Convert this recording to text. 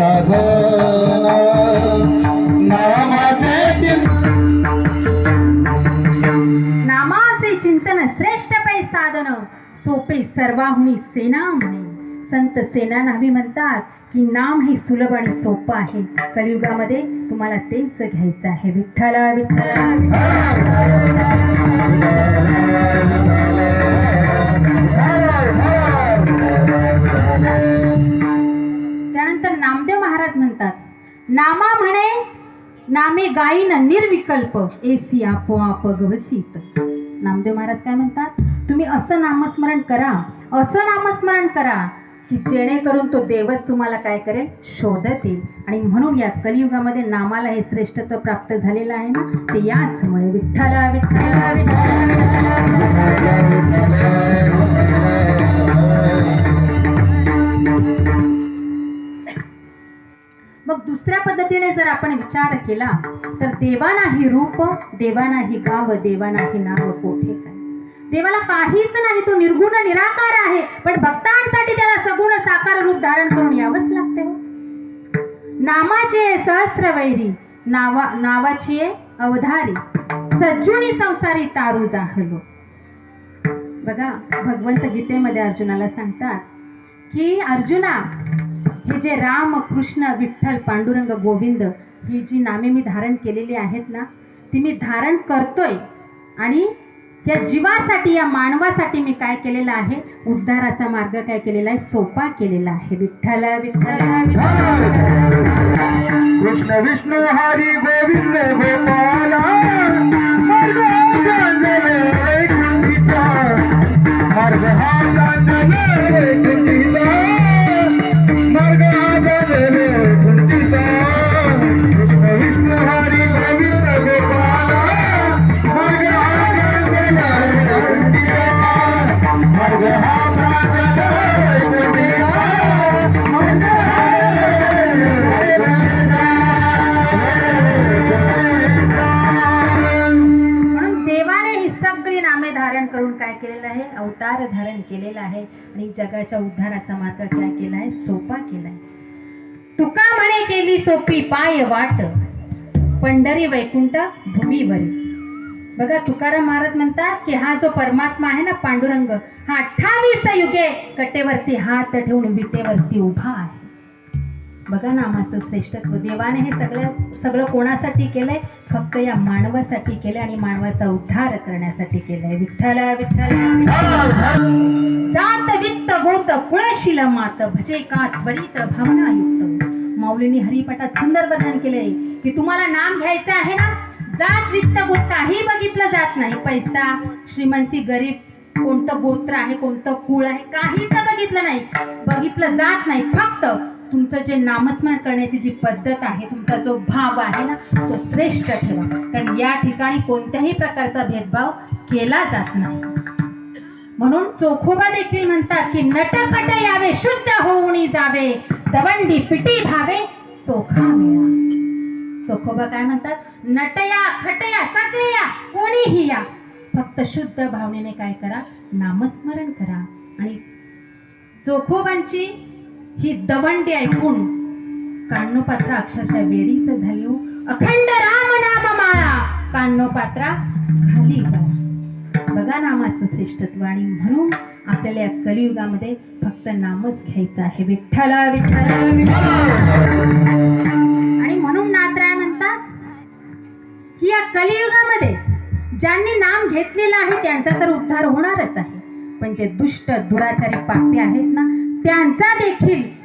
नामाचे चिंतन नामाचे चिंतन श्रेष्ठ पै साधन. सोपे सर्वाहुनी सेना म्हणे. संत सेना नावी म्हणतात की नाम हे सुलभ आणि सोपं आहे. कलियुगामध्ये तुम्हाला तेच घ्यायचं आहे. विठ्ठला विठ्ठला. नामा म्हणे नामे गायीन निर्विकल्प एसी आपोआप गवसीत नामदेव महाराज काय म्हणतात? तुम्ही असं नामस्मरण करा असं नामस्मरण करा की जेणेकरून तो देवच तुम्हाला काय करेल? शोधत येईल आणि म्हणून या कलियुगामध्ये नामाला हे श्रेष्ठत्व प्राप्त झालेलं आहे ना ते याचमुळे विठ्ठला विठ्ठला विठ्ठला. पद्धतीने जर आपण विचार केला तर देवा नाही रूप देवा नाही गाव देवा नाही नाव कोठे काय? देवाला काहीच नाही तो निर्गुण निराकार आहे. पण भक्तांसाठी त्याला सगुण साकार रूप धारण करून यावंच लागते हो. नामाचे सहस्त्र वैरी नावा नावाची अवधारी सज्जुनी संसारी तारू जाहलो. बघा भगवंत गीतेमध्ये अर्जुनाला सांगतात की अर्जुना जे राम कृष्ण विठ्ठल पांडुरंग गोविंद ही जी नामे मी धारण केलेली आहेत ना ती मी धारण करतोय. आणि त्या जीवासाठी या मानवासाठी मी काय केलेलं आहे? उद्धाराचा मार्ग काय केलेला आहे? सोपा केलेला आहे. विठ्ठल विठ्ठल विठ्ठल. कृष्ण विष्णू हरी गोविंद गोपाला मार्ग हा सगळी नामे धारण करून काय केलेलं आहे? अवतार धारण केलेला आहे आणि जगाच्या उद्धाराचा मार्ग काय केला आहे? सोपा केलाय तुका म्हणे केली सोपी पाय वाट. पंढरी वैकुंठ भूमीवरी. बघा तुकाराम महाराज म्हणतात की हा जो परमात्मा आहे ना पांडुरंग हा अठ्ठावीस युगे कटेवरती हात ठेवून विटेवरती उभा आहे. बघा नामाचं श्रेष्ठत्व. देवाने हे सगळं सगळं कोणासाठी केलंय? फक्त या मानवासाठी केलंय आणि मानवाचा उद्धार करण्यासाठी केलंय. विठ्ठल विठ्ठल जात वित्त गोत कुळशील मात भजे का त्वरित भावनायुक्त. माऊलींनी हरिपटात सुंदर वर्णन केलंय की तुम्हाला नाम घ्यायचं आहे ना? जात वित्त गोत काही बघितलं जात नाही. पैसा श्रीमंती गरीब कोणतं गोत्र आहे कोणतं कुळ आहे काहीच बघितलं नाही. बघितलं जात नाही. फक्त तुमचं जे नामस्मरण करण्याची जी पद्धत आहे तुमचा जो भाव आहे ना तो श्रेष्ठ ठेवा. कारण या ठिकाणी कोणत्याही प्रकारचा भेदभाव केला जात नाही. म्हणून चोखोबा देखील म्हणतात की नटपट यावे शुद्ध होऊन जावे. दवंडी पिटी भावे चोखा मिळा. चोखोबा काय म्हणतात? नटया खटया सगळ्या कोणीही या. फक्त शुद्ध भावनेने काय करा? नामस्मरण करा. आणि चोखोबांची ही दवंडी ऐकून कान्नोपात्रा अक्षरशः वेडीच झाली हो. अखंड राम नाम माळा कान्नोपात्रा खाली बघा नामाचं श्रेष्ठत्व आणि म्हणून आपल्याला या कलियुगामध्ये फक्त नामच घ्यायचं आहे. विठ्ठल विठ्ठल विठ्ठल. आणि म्हणून नात्राय म्हणतात की या कलियुगामध्ये ज्यांनी नाम घेतलेलं आहे त्यांचा तर उद्धार होणारच आहे. पण जे दुष्ट दुराचारी पापी आहेत ना त्यांचा देखील